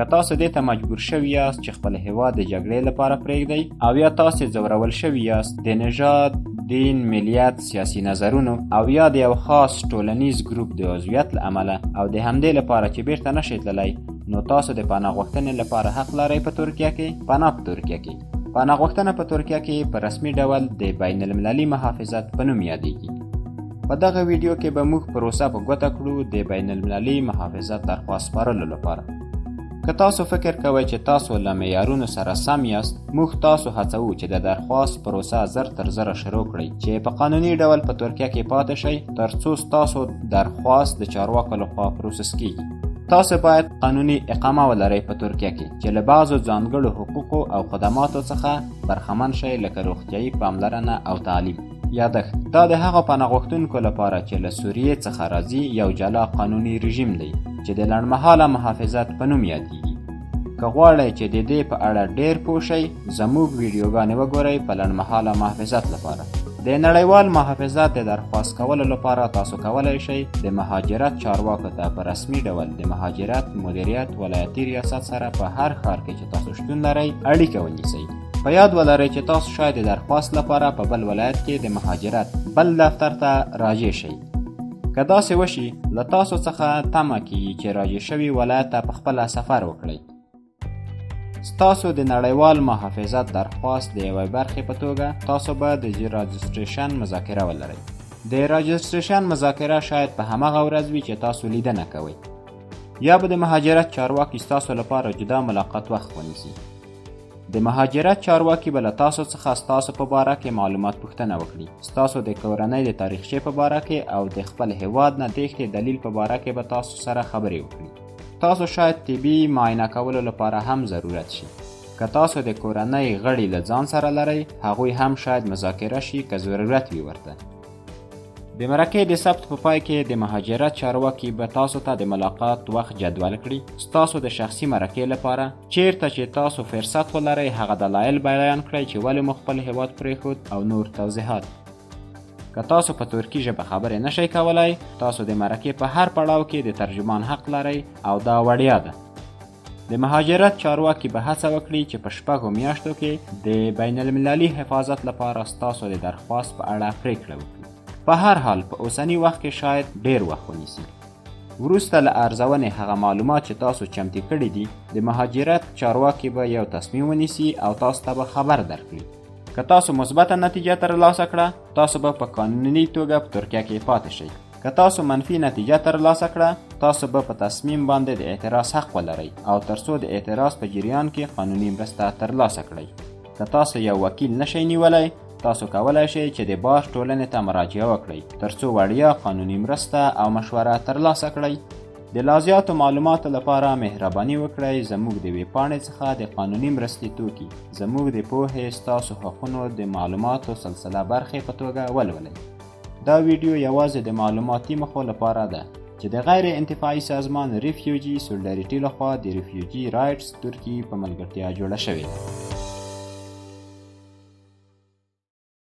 که تاسو دې ته مجبور شوي یاست چې خپل هیواد د جګړې لپاره پرېږدئ او یا تاسې ځورول شوي یاست د نژاد دین ملیت سیاسي نظرونو او یا د یو خاص ټولنیز ګروپ د عضویت له امله او د همدې لپاره چې بیرته نشئ تللی نو تاسو د پناه غوښتنې لپاره حق لرئ په ترکیه کې؟ پناه په ترکیه کې. پناه غوښتنه په ترکیه کې په رسمي ډول د بین المللي محافظت په نوم یادېږي په دغه ویډیو کې به موږ پروسه په ګوته کړو د بین المللي محافظت درخواست سپارلو لپاره که تاسو فکر کوئ چې تاسو له معیارونو سره سم یاست موږ تاسو هڅوو چې د درخواست پروسه زر تر زره شروع کړئ. چې په قانوني ډول په ترکیه کې پاتې شئ تر څو ستاسو درخواست د چارواکو لخوا پروسس کیږي. تاسو باید قانوني اقامه ولرئ په ترکیه کې چې له بعضو ځانګړو حقوقو او خدماتو څخه برخمن شئ لکه روغتیایي پاملرنه او تعلیم یادښت دا د هغو پناه غوښتونکو لپاره چې له سوریې څخه راځي یو جلا قانوني رژیم دی چې د لنډمهاله محافظت په نوم یادیږي. که غواړئ چې د دې په اړه ډیر پوه شئ زموږ ویډیوګانې وګورئ په لنډمهاله محافظت لپاره. د نړیوال محافظت د درخواست کولو لپاره تاسو کولی شئ د مهاجرت چارواکو ته په رسمي ډول د مهاجرت مدیریت ولایتي ریاست سره په هر ښار کې چې تاسو شتون لرئ اړیکه ونیسئ. په یاد ولرئ چې تاسو شاید د درخواست لپاره په بل ولایت کې د مهاجرت بل دفتر ته راجع شئ. که داسې وشي له تاسو څخه تمه کیږي چې راجع شوي ولایت ته په خپله سفر وکړئ. ستاسو د نړیوال محافظت درخواست د یوې برخې په توګه تاسو به د راجستریشن مذاکره ولرئ. د راجستریشن مذاکره شاید په همغه ورځ وي چې تاسو لیدنه کوئ. یا به د مهاجرت چارواکي ستاسو لپاره جدا ملاقات وخت ونیسي د مهاجرت چارواکي به له تاسو څخه ستاسو په باره کې معلومات پوښتنه وکړي. ستاسو د کورنۍ د تاریخچې په باره کې او د خپل هیواد نه تېښتې دلیل په باره کې به تاسو سره خبرې وکړي. تاسو شاید طبي معاینه کولو لپاره هم ضرورت شي. که تاسو د کورنۍ غړي له ځان سره لرئ هغوی هم شاید مذاکره شي که ضرورت وي ورته د مرکې د ثبت په پای کې د مهاجرت چارواکي به تاسو ته د ملاقات وخت جدول کړي. ستاسو د شخصي مرکې لپاره چیرته چې تاسو فرصت ولرئ هغه دلایل بیان کړئ چې ولې مو خپل هیواد پرېښود او نور توضیحات. که تاسو په ترکی ژبه خبرې نشئ کولای تاسو د مرکې په هر پړاو کې د ترجمان حق لرئ او دا وړیا ده. د مهاجرت چارواکي به هڅه وکړي چې په شپږو میاشتو کې د بین المللي حفاظت لپاره ستاسو د درخواست په اړه پریکړه وکړي په هر حال په اوسني وخت کې شاید ډیر وخت ونیسي. وروسته له ارزونې هغه معلومات چې تاسو چمتو کړي دي د مهاجرت چارواکي به یو تصمیم ونیسي او تاسو ته به خبر درکړي. که تاسو مثبته نتیجه ترلاسه کړه تاسو به په قانوني توګه په ترکیه کې پاتې شئ. که تاسو منفي نتیجه ترلاسه کړه تاسو به په تصمیم باندې د اعتراض حق ولرئ او ترڅو د اعتراض په جریان کې قانوني مرسته ترلاسه کړئ. که تاسو یو وکیل نشئ نیولی تاسو کولای شئ چې د باج ټولنې ته مراجعه وکړئ. ترڅو وړیا قانوني مرسته او مشوره ترلاسه کړئ. د لازیاتو معلوماتو لپاره مهرباني وکړئ. زموږ د ویبپاڼې څخه د قانوني مرستې توکي. زموږ د پوهې ستاسو حقونو د معلوماتو سلسله برخې په توګه ولولئ. دا ویډیو یوازې د معلوماتي مخو لپاره ده چې د غیر انتفاعي سازمان ریفیوجي سولډریټي لخوا د ریفیوجي رایټس ترکی په ملګرتیا جوړه شوې ده